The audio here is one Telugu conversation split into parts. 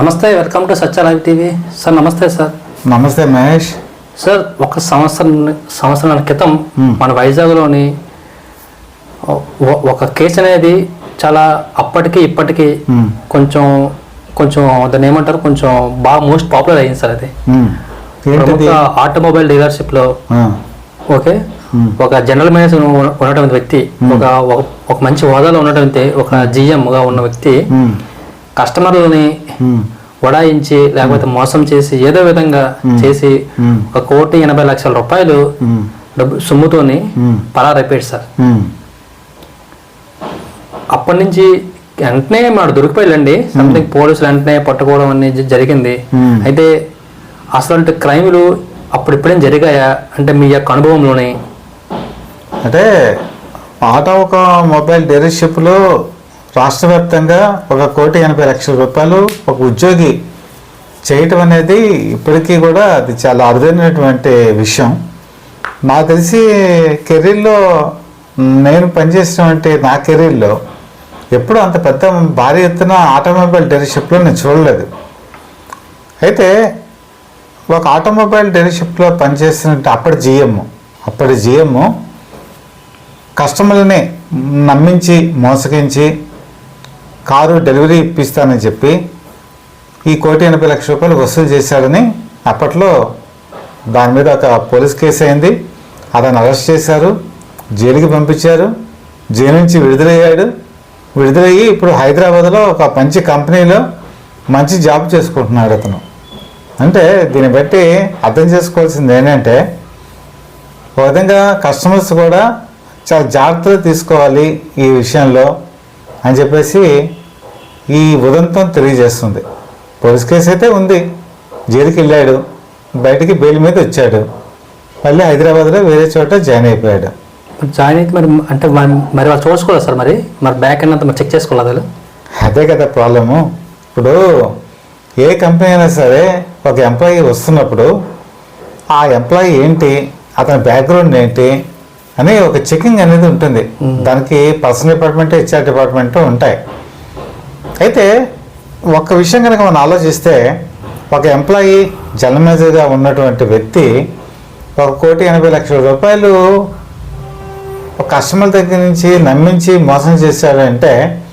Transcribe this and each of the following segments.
నమస్తే welcome to Satya live TV. Sir నమస్తే సార్. నమస్తే మహేష్. సార్ ఒక సంవత్సరం సంవత్సరాల క్రితం. మన వైజాగ్లోని ఒక కేసు అనేది చాలా అప్పటికి ఇప్పటికి. కొంచెం కొంచెం దాన్ని ఏమంటారు కొంచెం బాగా మోస్ట్ పాపులర్ అయింది సార్ అది. ప్రముఖ ఆటోమొబైల్ డీలర్షిప్లో. ఓకే. ఒక జనరల్ మేనేజర్ ఉన్న- ఉన్నటువంటి వ్యక్తి ఒక ఒక- మంచి హోదాలో ఉన్నటువంటి ఒక GM గా ఉన్న వ్యక్తి కస్టమర్లని వడాయించి లేకపోతే మోసం చేసి ఏదో విధంగా చేసి ఒక కోటి ఎనభై లక్షల రూపాయలు డబ్బు సొమ్ముతోని పరారైపోయాడు సార్. అప్పటి నుంచి వెంటనే మాడు దొరికిపోయాడండి. సంథింగ్ పోలీసులు వెంటనే పట్టుకోవడం అనేది జరిగింది. అయితే అసలు క్రైములు అప్పుడిప్పుడేం జరిగాయా? అంటే మీ యొక్క అనుభవంలోని. అంటే ఆటో ఒక మొబైల్ డీలర్షిప్లో రాష్ట్ర వ్యాప్తంగా ఒక కోటి ఎనభై లక్షల రూపాయలు ఒక ఉద్యోగి చేయటం అనేది ఇప్పటికీ కూడా అది చాలా అరుదైనటువంటి విషయం. నాకు తెలిసి కెరీర్లో నేను పనిచేసినటువంటి నా కెరీర్లో ఎప్పుడూ అంత పెద్ద భారీ ఎత్తున ఆటోమొబైల్ డీలర్షిప్లో నేను చూడలేదు. అయితే ఒక ఆటోమొబైల్ డీలర్షిప్లో పనిచేసిన అప్పటి జిఎం అప్పటి జిఎం కస్టమర్లని నమ్మించి మోసగించి కారు డెలివరీ ఇప్పిస్తానని చెప్పి ఈ కోటి ఎనభై లక్షల రూపాయలు వసూలు చేశాడని అప్పట్లో దాని మీద ఒక పోలీస్ కేసు అయింది. అతను అరెస్ట్ చేశారు జైలుకి పంపించారు జైలు నుంచి విడుదలయ్యాడు. విడుదలయ్యి ఇప్పుడు హైదరాబాద్లో ఒక మంచి కంపెనీలో మంచి జాబ్ చేసుకుంటున్నాడు అతను. అంటే దీన్ని బట్టి అర్థం చేసుకోవాల్సింది ఏంటంటే ఒక విధంగా కస్టమర్స్ కూడా చాలా జాగ్రత్తలు తీసుకోవాలి ఈ విషయంలో అని చెప్పేసి ఈ ఉదంతం తెలియజేస్తుంది. పోలీస్ కేసు అయితే ఉంది. జైలుకి వెళ్ళాడు బయటికి బెయిల్ మీద వచ్చాడు. మళ్ళీ హైదరాబాద్లో వేరే చోట జాయిన్ అయిపోయాడు. జాయిన్ అయితే మరి అంటే మరి- వాళ్ళు చూసుకోవాలి సార్ మరి? మరి బ్యాక్ అంతా మరి చెక్ చేసుకోవాలి వాళ్ళు? అదే కదా ప్రాబ్లము. ఇప్పుడు ఏ కంపెనీ అయినా సరే ఒక ఎంప్లాయీ వస్తున్నప్పుడు ఆ ఎంప్లాయీ ఏంటి? అతని బ్యాక్గ్రౌండ్ ఏంటి? అని ఒక చెకింగ్ అనేది ఉంటుంది. దానికి పర్సనల్ డిపార్ట్మెంట్ హెచ్ఆర్ డిపార్ట్మెంట్ ఉంటాయి. అయితే ఒక విషయం కనుక మనం ఆలోచిస్తే ఒక ఎంప్లాయీ జనరల్ ఉన్నటువంటి వ్యక్తి ఒక కోటి ఎనభై లక్షల రూపాయలు ఒక కస్టమర్ దగ్గర నుంచి నమ్మించి మోసం చేశాడంటే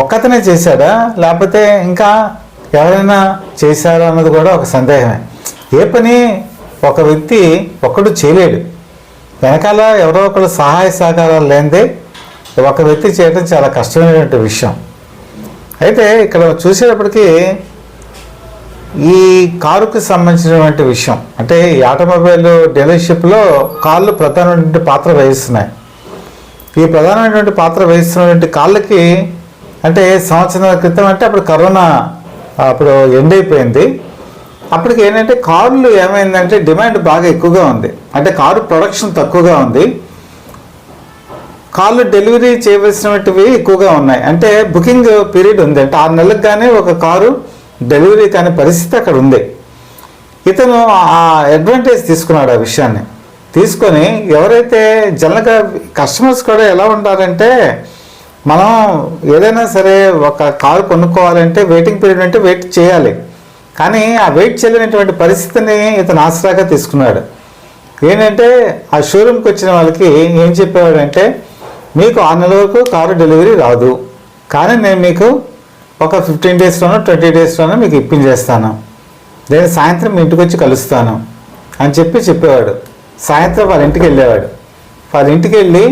ఒక్కతనే చేశాడా? లేకపోతే ఇంకా ఎవరైనా చేశారా అన్నది కూడా ఒక సందేహమే. ఏ పని ఒక వ్యక్తి ఒక్కడు చేయలేడు. వెనకాల ఎవరో ఒకరు సహాయ సహకారాలు లేనిదే ఒక వ్యక్తి చేయడం చాలా కష్టమైనటువంటి విషయం. అయితే ఇక్కడ చూసేటప్పటికీ ఈ కారుకు సంబంధించినటువంటి విషయం అంటే ఈ ఆటోమొబైల్ డీలర్షిప్లో కార్లు ప్రధానమైనటువంటి పాత్ర వహిస్తున్నాయి. ఈ ప్రధానమైనటువంటి పాత్ర వహిస్తున్నటువంటి కాళ్ళకి అంటే సంవత్సరాల క్రితం అంటే అప్పుడు కరోనా అప్పుడు ఎండ్ అయిపోయింది. అప్పటికి ఏంటంటే కార్లు ఏమైందంటే డిమాండ్ బాగా ఎక్కువగా ఉంది. అంటే కారు ప్రొడక్షన్ తక్కువగా ఉంది. కార్లు డెలివరీ చేయవలసినవి ఎక్కువగా ఉన్నాయి. అంటే బుకింగ్ పీరియడ్ ఉంది. అంటే ఆరు నెలలకు కానీ ఒక కారు డెలివరీ కాని పరిస్థితి అక్కడ ఉంది. ఇతను ఆ అడ్వాంటేజ్ తీసుకున్నాడు ఆ విషయాన్ని. తీసుకొని ఎవరైతే జనరల్గా కస్టమర్స్ కూడా ఎలా ఉంటారంటే మనం ఏదైనా సరే ఒక కారు కొనుక్కోవాలంటే వెయిటింగ్ పీరియడ్ అంటే వెయిట్ చేయాలి. కానీ ఆ వెయిట్ చేయలేనటువంటి పరిస్థితిని ఇతను ఆసరాగా తీసుకున్నాడు. ఏంటంటే ఆ షోరూమ్కి వచ్చిన వాళ్ళకి ఏం చెప్పేవాడంటే మీకు ఆరు నెలల వరకు కారు డెలివరీ రాదు. కానీ నేను మీకు ఒక ఫిఫ్టీన్ డేస్లోనో ట్వంటీ డేస్లోనో మీకు ఇప్పించేస్తాను. నేను సాయంత్రం మీ ఇంటికి వచ్చి కలుస్తాను అని చెప్పి చెప్పేవాడు. సాయంత్రం వాళ్ళ ఇంటికి వెళ్ళేవాడు. వాళ్ళ ఇంటికి వెళ్ళి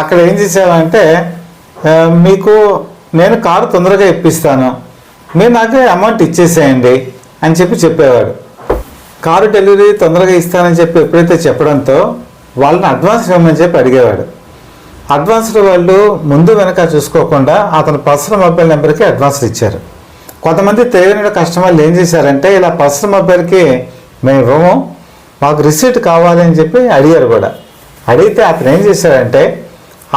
అక్కడ ఏం చేసేవాడంటే మీకు నేను కారు తొందరగా ఇప్పిస్తాను. మీరు నాకు అమౌంట్ ఇచ్చేసేయండి అని చెప్పి చెప్పేవాడు. కారు డెలివరీ తొందరగా ఇస్తానని చెప్పి ఎప్పుడైతే చెప్పడంతో వాళ్ళని అడ్వాన్స్ ఇవ్వమని చెప్పి అడిగేవాడు. అడ్వాన్స్డ్ వాళ్ళు ముందు వెనక చూసుకోకుండా అతను పర్సనల్ మొబైల్ నెంబర్కి అడ్వాన్స్లు ఇచ్చారు. కొంతమంది తెలియని కస్టమర్లు ఏం చేశారంటే ఇలా పర్సనల్ మొబైల్కి మేము ఇవ్వము మాకు రిసీట్ కావాలి అని చెప్పి అడిగారు కూడా. అడిగితే అతను ఏం చేశారంటే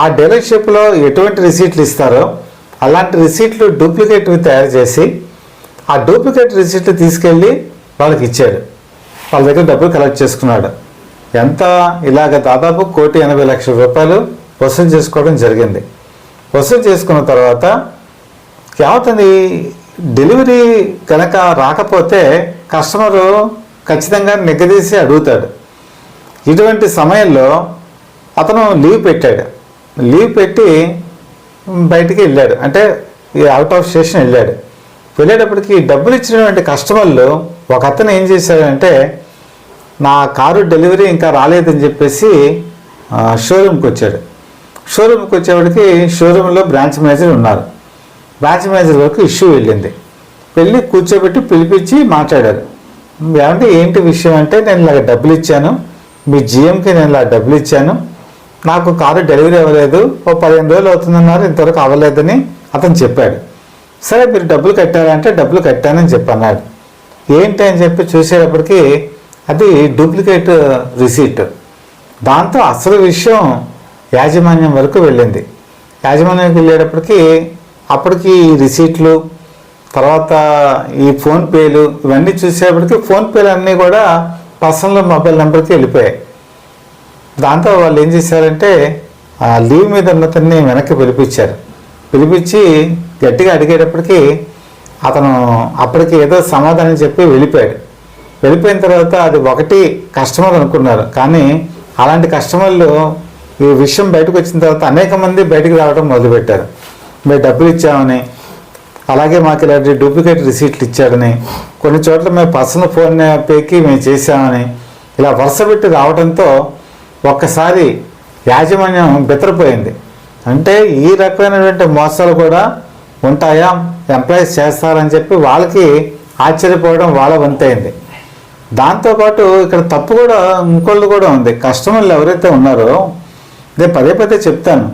ఆ డీలర్షిప్లో ఎటువంటి రిసీట్లు ఇస్తారో అలాంటి రిసీట్లు డూప్లికేట్వి తయారు చేసి ఆ డూప్లికేట్ రిసీట్లు తీసుకెళ్ళి వాళ్ళకి ఇచ్చాడు వాళ్ళ దగ్గర డబ్బులు కలెక్ట్ చేసుకున్నాడు. ఎంత ఇలాగ దాదాపు కోటి ఎనభై లక్షల రూపాయలు వసూలు చేసుకోవడం జరిగింది. వసూలు చేసుకున్న తర్వాత ఏమవుతుంది? డెలివరీ కనుక రాకపోతే కస్టమరు ఖచ్చితంగా నిగ్గదీసి అడుగుతాడు. ఇటువంటి సమయంలో అతను లీవ్ పెట్టాడు. లీవ్ పెట్టి బయటికి వెళ్ళాడు. అంటే అవుట్ ఆఫ్ స్టేషన్ వెళ్ళాడు. వెళ్ళేటప్పటికి డబ్బులు ఇచ్చినటువంటి కస్టమర్లు ఒక అతను ఏం చేశాడంటే నా కారు డెలివరీ ఇంకా రాలేదని చెప్పేసి షోరూమ్కి వచ్చాడు. షోరూమ్కి వచ్చేవాడికి షోరూంలో బ్రాంచ్ మేనేజర్ ఉన్నారు. బ్రాంచ్ మేనేజర్ వరకు ఇష్యూ వెళ్ళింది. వెళ్ళి కూర్చోబెట్టి పిలిపించి మాట్లాడారు. ఏమంటే ఏంటి విషయం అంటే నేను ఇలాగ డబ్బులు ఇచ్చాను. మీ జిఎంకి నేను ఇలా డబ్బులు ఇచ్చాను. నాకు కారు డెలివరీ అవ్వలేదు. ఓ పదిహేను రోజులు అవుతుందన్నారు. ఇంతవరకు అవ్వలేదని అతను చెప్పాడు. సరే మీరు డబ్బులు కట్టారంటే డబ్బులు కట్టానని చెప్పన్నాడు. ఏంటి అని చెప్పి చూసేటప్పటికి అది డూప్లికేట్ రిసీట్. దాంతో అసలు విషయం యాజమాన్యం వరకు వెళ్ళింది. యాజమాన్యానికి వెళ్ళేటప్పటికి అప్పటికి ఈ రిసీట్లు తర్వాత ఈ ఫోన్పేలు ఇవన్నీ చూసేటప్పటికి ఫోన్పేలు అన్నీ కూడా పర్సనల్ మొబైల్ నెంబర్కి వెళ్ళిపోయాయి. దాంతో వాళ్ళు ఏం చేశారంటే ఆ లీవ్ మీద ఉన్నతన్ని వెనక్కి పిలిపించారు. పిలిపించి గట్టిగా అడిగేటప్పటికి అతను అప్పటికి ఏదో సమాధానం చెప్పి వెళ్ళిపోయాడు. వెళ్ళిపోయిన తర్వాత అది ఒకటి కస్టమర్ అనుకున్నారు. కానీ అలాంటి కస్టమర్లు ఈ విషయం బయటకు వచ్చిన తర్వాత అనేక మంది బయటకు రావడం మొదలుపెట్టారు. మేము డబ్బులు ఇచ్చామని అలాగే మాకు ఇలాంటి డూప్లికేట్ రిసీట్లు ఇచ్చాడని కొన్ని చోట్ల మేము పర్సనల్ ఫోన్ పేకి మేము చేసామని ఇలా వరుస పెట్టి రావడంతో ఒక్కసారి యాజమాన్యం బెత్తరపోయింది అంటే ఈ రకమైనటువంటి మోసాలు కూడా ఉంటాయా? ఎంప్లాయీస్ చేస్తారని చెప్పి వాళ్ళకి ఆశ్చర్యపోవడం వాళ్ళ వంతైంది. దాంతోపాటు ఇక్కడ తప్పు కూడా ఇంకోళ్ళు కూడా ఉంది. కస్టమర్లు ఎవరైతే ఉన్నారో నేను పదే పదే చెప్తాను.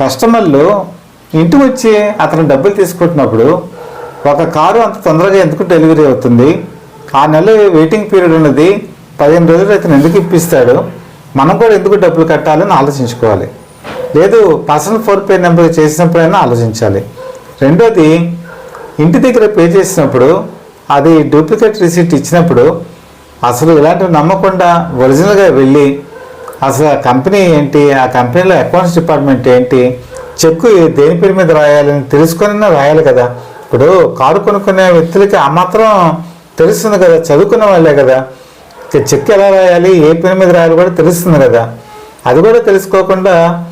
కస్టమర్లు ఇంటికి వచ్చి అతను డబ్బులు తీసుకుంటున్నప్పుడు ఒక కారు అంత తొందరగా ఎందుకు డెలివరీ అవుతుంది? ఆ నెల వెయిటింగ్ పీరియడ్ ఉన్నది పదిహేను రోజులు అతను ఎందుకు ఇప్పిస్తాడు? మనం కూడా ఎందుకు డబ్బులు కట్టాలని ఆలోచించుకోవాలి. లేదు పర్సనల్ ఫోన్ పే నెంబర్ చేసినప్పుడైనా ఆలోచించాలి. రెండోది ఇంటి దగ్గర పే చేసినప్పుడు అది డూప్లికేట్ రిసీట్ ఇచ్చినప్పుడు అసలు ఇలాంటివి నమ్మకుండా ఒరిజినల్గా వెళ్ళి అసలు ఆ కంపెనీ ఏంటి? ఆ కంపెనీలో అకౌంట్స్ డిపార్ట్మెంట్ ఏంటి? చెక్కు దేని పేరు మీద రాయాలని తెలుసుకొని రాయాలి కదా. ఇప్పుడు కారు కొనుక్కునే వ్యక్తులకి ఆ మాత్రం తెలుస్తుంది కదా చదువుకున్న వాళ్ళే కదా. చెక్ ఎలా రాయాలి? ఏ పేరు మీద రాయాలి కూడా తెలుస్తుంది కదా. అది కూడా తెలుసుకోకుండా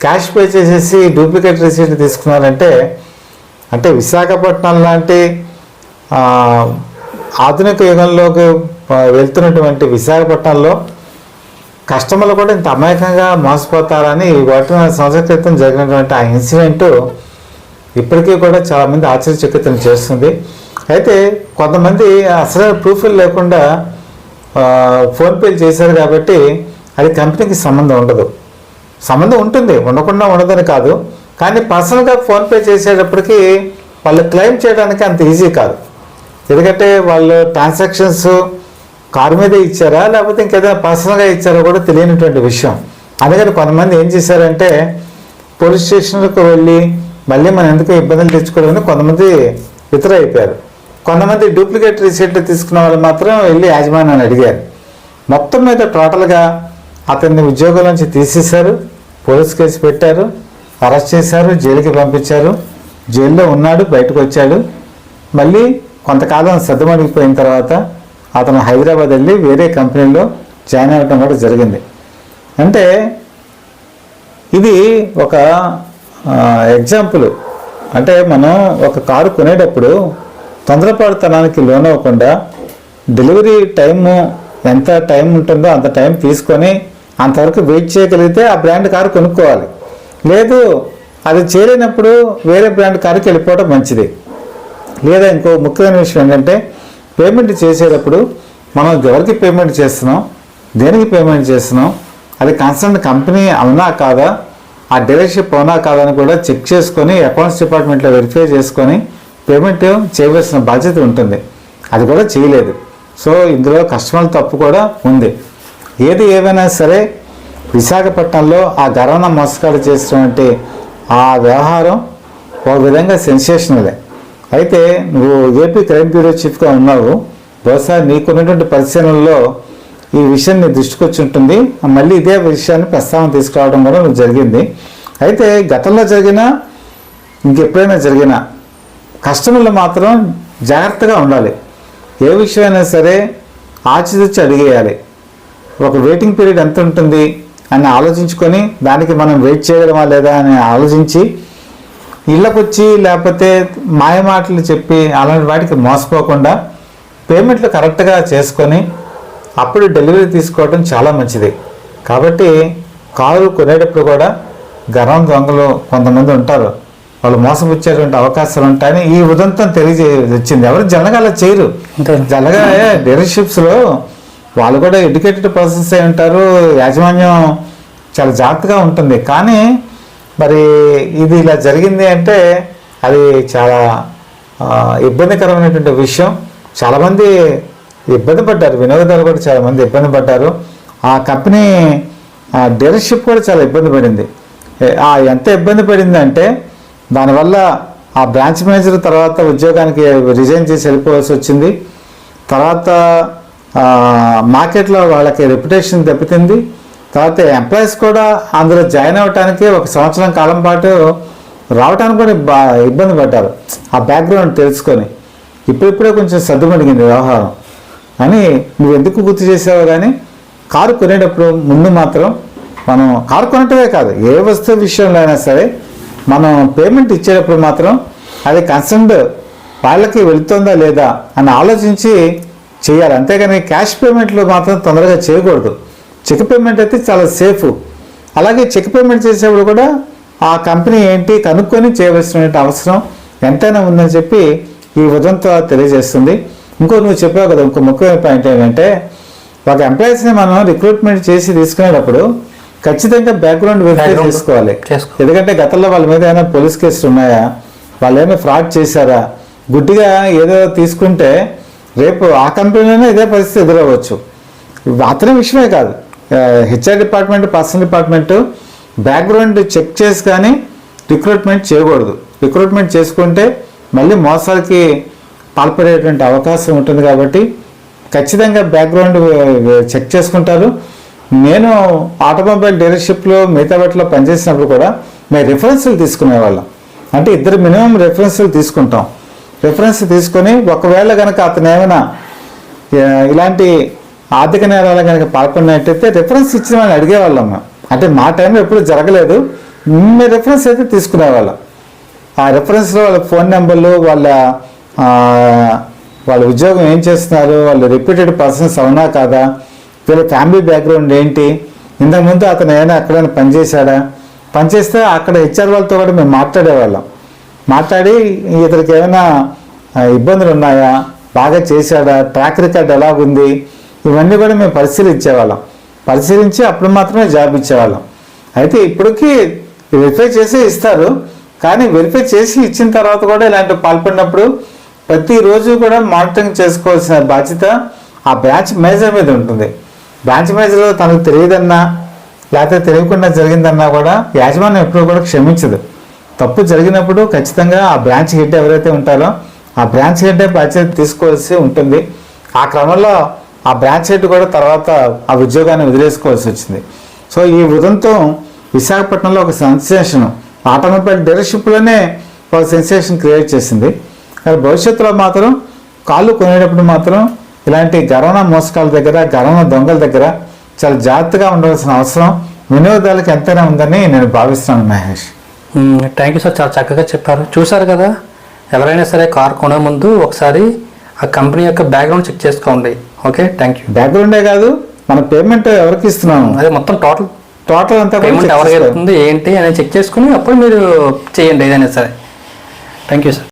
క్యాష్ పే చేసేసి డూప్లికేట్ రిసీట్ తీసుకున్నారంటే అంటే విశాఖపట్నం లాంటి ఆధునిక యుగంలోకి వెళ్తున్నటువంటి విశాఖపట్నంలో కస్టమర్లు కూడా ఇంత అమాయకంగా మోసపోతారని ఒకటి సంవత్సరాల క్రితం జరిగినటువంటి ఆ ఇన్సిడెంట్ ఇప్పటికీ కూడా చాలామంది ఆశ్చర్యచకితం చేస్తుంది. అయితే కొంతమంది అసలు ప్రూఫ్లు లేకుండా ఫోన్పేలు చేశారు కాబట్టి అది కంపెనీకి సంబంధం ఉండదు. సంబంధం ఉంటుంది ఉండకుండా ఉండదని కాదు. కానీ పర్సనల్గా ఫోన్పే చేసేటప్పటికి వాళ్ళు క్లెయిమ్ చేయడానికి అంత ఈజీ కాదు. ఎందుకంటే వాళ్ళు ట్రాన్సాక్షన్స్ కారు మీదే ఇచ్చారా? లేకపోతే ఇంకేదైనా పర్సనల్గా ఇచ్చారో కూడా తెలియనటువంటి విషయం. అందుకని కొంతమంది ఏం చేశారంటే పోలీస్ స్టేషన్లకు వెళ్ళి మళ్ళీ మనం ఎందుకు ఇబ్బందులు తెచ్చుకోవడం కొంతమంది ఇతర అయిపోయారు కొంతమంది డూప్లికేట్ రిసీట్లు తీసుకున్న వాళ్ళు మాత్రం వెళ్ళి యాజమాన్యాన్ని అడిగారు. మొత్తం మీద టోటల్గా అతన్ని ఉద్యోగం నుంచి తీసేశారు పోలీస్ కేసు పెట్టారు అరెస్ట్ చేశారు జైలుకి పంపించారు జైల్లో ఉన్నాడు బయటకు వచ్చాడు. మళ్ళీ కొంతకాలం సర్దుమణిగిపోయిన తర్వాత అతను హైదరాబాద్ వెళ్ళి వేరే కంపెనీలో జాయిన్ అవ్వడం కూడా జరిగింది. అంటే ఇది ఒక ఎగ్జాంపుల్. అంటే మనం ఒక కారు కొనేటప్పుడు తొందరపాటుతనానికి లోనవ్వకుండా డెలివరీ టైము ఎంత టైం ఉంటుందో అంత టైం తీసుకొని అంతవరకు వెయిట్ చేయగలిగితే ఆ బ్రాండ్ కారు కొనుక్కోవాలి. లేదు అది చేరినప్పుడు వేరే బ్రాండ్ కారుకి వెళ్ళిపోవడం మంచిది. లేదా ఇంకో ముఖ్యమైన విషయం ఏంటంటే పేమెంట్ చేసేటప్పుడు మనం ఎవరికి పేమెంట్ చేస్తున్నాం? దేనికి పేమెంట్ చేస్తున్నాం? అది కన్సర్న్ కంపెనీ అవునా కాదా? ఆ డీలర్షిప్ అవునా కాదా అని కూడా చెక్ చేసుకొని అకౌంట్స్ డిపార్ట్మెంట్లో వెరిఫై చేసుకొని పేమెంట్ చేయవలసిన బాధ్యత ఉంటుంది. అది కూడా చేయలేదు. సో ఇందులో కస్టమర్ తప్పు కూడా ఉంది. ఏది ఏమైనా సరే విశాఖపట్నంలో ఆ గరానా మోసగాడు చేసినటువంటి ఆ వ్యవహారం ఒక విధంగా సెన్సేషనలే అయితే నువ్వు ఏపీ క్రైమ్ బ్యూరో చీఫ్గా ఉన్నావు. బహుశా నీకున్నటువంటి పరిశీలనలో ఈ విషయం నీ దృష్టికి వచ్చి ఉంటుంది. మళ్ళీ ఇదే విషయాన్ని ప్రస్తావన తీసుకురావడం కూడా నువ్వు జరిగింది. అయితే గతంలో జరిగిన ఇంకెప్పుడైనా జరిగిన కస్టమర్లు మాత్రం జాగ్రత్తగా ఉండాలి. ఏ విషయమైనా సరే ఆచితూచి అడిగేయాలి. ఒక వెయిటింగ్ పీరియడ్ ఎంత ఉంటుంది అని ఆలోచించుకొని దానికి మనం వెయిట్ చేయగలమా లేదా అని ఆలోచించి ఇళ్ళకు వచ్చి లేకపోతే మాయ మాటలు చెప్పి అలాంటి వాటికి మోసపోకుండా పేమెంట్లు కరెక్ట్గా చేసుకొని అప్పుడు డెలివరీ తీసుకోవడం చాలా మంచిది. కాబట్టి కారు కొనేటప్పుడు కూడా గర్వం దొంగలు కొంతమంది ఉంటారు. వాళ్ళు మోసపుచ్చేటువంటి అవకాశాలు ఉంటాయని ఈ ఉదంతం తెలియజే వచ్చింది ఎవరు జనగా అలా చేయరు. జనగా డీలర్షిప్స్లో వాళ్ళు కూడా ఎడ్యుకేటెడ్ పర్సన్స్ అయి ఉంటారు. యాజమాన్యం చాలా జాగ్రత్తగా ఉంటుంది. కానీ మరి ఇది ఇలా జరిగింది అంటే అది చాలా ఇబ్బందికరమైనటువంటి విషయం. చాలామంది ఇబ్బంది పడ్డారు వినియోగదారులు కూడా చాలామంది ఇబ్బంది పడ్డారు. ఆ కంపెనీ డీలర్షిప్ కూడా చాలా ఇబ్బంది పడింది. ఆ ఎంత ఇబ్బంది పడింది అంటే దానివల్ల ఆ బ్రాంచ్ మేనేజర్ తర్వాత ఉద్యోగానికి రిజైన్ చేసి వెళ్ళిపోవాల్సి వచ్చింది. తర్వాత మార్కెట్లో వాళ్ళకి రెప్యుటేషన్ దెబ్బతింది. తర్వాత ఎంప్లాయీస్ కూడా అందులో జాయిన్ అవ్వటానికి ఒక సంవత్సరం కాలం పాటు రావడానికి కూడా బా ఇబ్బంది పడ్డారు. ఆ బ్యాక్గ్రౌండ్ తెలుసుకొని ఇప్పుడిప్పుడే కొంచెం సర్దుమడిగింది వ్యవహారం. అని నువ్వు ఎందుకు గుర్తు చేసావు కానీ కారు కొనేటప్పుడు ముందు మాత్రం మనం కారు కొనటమే కాదు ఏ వస్తువు విషయంలో అయినా సరే మనం పేమెంట్ ఇచ్చేటప్పుడు మాత్రం అది కన్సర్న్డ్ వాళ్ళకి వెళుతుందా లేదా అని ఆలోచించి చేయాలి. అంతేగాని క్యాష్ పేమెంట్లు మాత్రం తొందరగా చేయకూడదు. చెక్ పేమెంట్ అయితే చాలా సేఫ్. అలాగే చెక్ పేమెంట్ చేసేప్పుడు కూడా ఆ కంపెనీ ఏంటి కనుక్కొని చేయవలసిన అవసరం ఎంతైనా ఉందని చెప్పి ఈ ఉదంతో తెలియజేస్తుంది. ఇంకో నువ్వు చెప్పావు కదా ఇంకో ముఖ్యమైన పాయింట్ ఏంటంటే ఒక ఎంప్లాయీస్ని మనం రిక్రూట్మెంట్ చేసి తీసుకునేటప్పుడు ఖచ్చితంగా బ్యాక్గ్రౌండ్ వెరిఫై చేసుకోవాలి. చేసుకో. ఎందుకంటే గతంలో వాళ్ళ మీద ఏమైనా పోలీస్ కేసులు ఉన్నాయా? వాళ్ళు ఏమైనా ఫ్రాడ్ చేశారా? గుడ్డిగా ఏదో తీసుకుంటే రేపు ఆ కంపెనీలోనే ఇదే పరిస్థితి ఎదురవ్వచ్చు. అతని విషయమే కాదు. HR department personal department background check చేసి కానీ రిక్రూట్మెంట్ చేయకూడదు. రిక్రూట్మెంట్ చేసుకుంటే మళ్ళీ మోసాలకి పాల్పడేటువంటి అవకాశం ఉంటుంది కాబట్టి ఖచ్చితంగా బ్యాక్గ్రౌండ్ చెక్ చేసుకుంటారు. నేను ఆటోమొబైల్ డీలర్షిప్లో మిగతా వాటిలో పనిచేసినప్పుడు కూడా మేము రిఫరెన్స్లు తీసుకునేవాళ్ళం అంటే ఇద్దరు మినిమం రిఫరెన్స్లు తీసుకుంటాం. రిఫరెన్స్ తీసుకొని ఒకవేళ కనుక అతను ఏమైనా ఇలాంటి ఆర్థిక నేరాలు కనుక పాల్పడినట్టయితే రిఫరెన్స్ ఇచ్చిన వాళ్ళని అడిగేవాళ్ళం అంటే మా టైంలో ఎప్పుడు జరగలేదు. మీ రిఫరెన్స్ అయితే తీసుకునేవాళ్ళం. ఆ రిఫరెన్స్లో వాళ్ళ ఫోన్ నెంబర్లు వాళ్ళ వాళ్ళ ఉద్యోగం ఏం చేస్తున్నారు వాళ్ళు రిపీటెడ్ పర్సన్స్ అవునా కాదా వీళ్ళ ఫ్యామిలీ బ్యాక్గ్రౌండ్ ఏంటి ఇంతకుముందు అతను ఏమైనా ఎక్కడైనా పనిచేశాడా? పనిచేస్తే అక్కడ హెచ్ఆర్ వాళ్ళతో కూడా మేము మాట్లాడేవాళ్ళం. మాట్లాడి ఇతనికి ఏమైనా ఇబ్బందులు ఉన్నాయా? బాగా చేశాడా? ట్రాక్ రికార్డ్ ఎలాగుంది? ఇవన్నీ కూడా మేము పరిశీలించేవాళ్ళం. పరిశీలించి అప్పుడు మాత్రమే జాబ్ ఇచ్చేవాళ్ళం. అయితే ఇప్పటికీ వెరిఫై చేసి ఇస్తారు. కానీ వెరిఫై చేసి ఇచ్చిన తర్వాత కూడా ఇలాంటి పాల్పడినప్పుడు ప్రతిరోజు కూడా మానిటరింగ్ చేసుకోవాల్సిన బాధ్యత ఆ బ్రాంచ్ మేనేజర్ మీద ఉంటుంది. బ్రాంచ్ మేనేజర్ తనకు తెలియదన్నా లేకపోతే తెలియకుండా జరిగిందన్నా కూడా యాజమాన్యం ఎప్పుడు కూడా క్షమించదు. తప్పు జరిగినప్పుడు ఖచ్చితంగా ఆ బ్రాంచ్ హెడ్ ఎవరైతే ఉంటారో ఆ బ్రాంచ్ హెడ్ బాధ్యత తీసుకోవాల్సి ఉంటుంది. ఆ క్రమంలో ఆ బ్రాంచ్ హెడ్ కూడా తర్వాత ఆ ఉద్యోగాన్ని వదిలేసుకోవాల్సి వచ్చింది. సో ఈ ఉదంతం విశాఖపట్నంలో ఒక సెన్సేషన్ ఆటోమొబైల్ డీలర్షిప్లోనే ఒక సెన్సేషన్ క్రియేట్ చేసింది. కానీ భవిష్యత్తులో మాత్రం కాళ్ళు కొనేటప్పుడు మాత్రం ఇలాంటి గరవణ మోసకాల దగ్గర గరవణ దొంగల దగ్గర చాలా జాగ్రత్తగా ఉండవలసిన అవసరం వినియోగదారులకు ఎంతైనా ఉందని నేను భావిస్తున్నాను మహేష్. థ్యాంక్ యూ సార్ చాలా చక్కగా చెప్పారు. చూసారు కదా? ఎవరైనా సరే కార్ కొనే ముందు ఒకసారి ఆ కంపెనీ యొక్క బ్యాక్గ్రౌండ్ చెక్ చేసుకోండి. ఓకే థ్యాంక్ యూ బ్యాక్గ్రౌండే కాదు మన పేమెంట్ ఎవరికి ఇస్తున్నాము? అదే మొత్తం టోటల్ టోటల్ అంతా పేమెంట్ ఎవరికి ఏంటి అనేది చెక్ చేసుకుని అప్పుడు మీరు చేయండి ఏదైనా సరే. Thank you sir